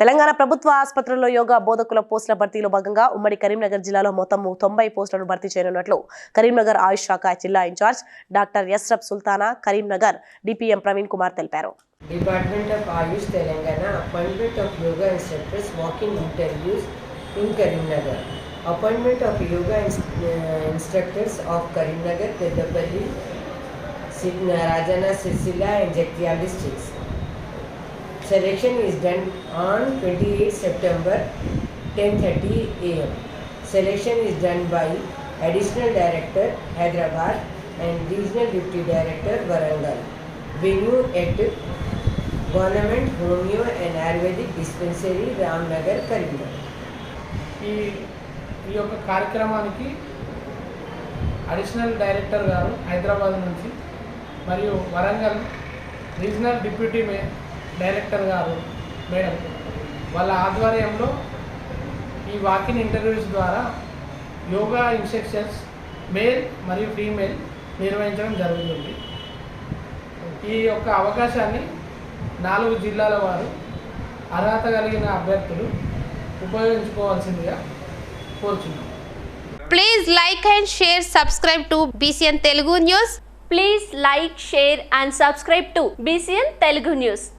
తెలంగాణ ప్రభుత్వ ఆసుపత్రుల్లో యోగా బోధకుల పోస్టుల భర్తీలో భాగంగా ఉమ్మడి కరీంనగర్ జిల్లాలో మొత్తం తొంభై పోస్టులను భర్తీ చేయనున్నట్లు కరీంనగర్ ఆయుష్ శాఖ జిల్లా in charge doctor Yasrab Sultana Karimnagar DPM Praveen Kumar తెలిపారు. Department of Ayush Telangana appointment of yoga instructors walking interviews in Karimnagar. Appointment of yoga instructors of Karimnagar Peddapalli Rajanna Sircilla and Jagtial districts. Selection is done on 28 September 10:30 a.m. Selection is done by Additional Director Hyderabad and Regional Deputy Director Varangal. Venue at Government Homeo and Ayurvedic Dispensary Ramnagar, Karimnagar. ఈ ఈ యొక్క కార్యక్రమానికి additional director గారు హైదరాబాద్ నుంచి మరియు Warangal regional deputy మే director గారు madam వాళ్ళ ఆధ్వర్యంలో ఈ వాకిన్ ఇంటర్వ్యూస్ ద్వారా యోగా ఇన్స్ట్రక్షన్స్ మేల్ మరియు ఫీమేల్ నిర్వహించడం జరుగుతుంది. ఈ యొక్క అవకాశాన్ని నాలుగు జిల్లాల వారు అర్హత కలిగిన అభ్యర్థులు ఉపయోగించుకోవాల్సిందిగా కోరుచున్నాం. Please like and share subscribe to BCN Telugu news please like share and subscribe to BCN Telugu news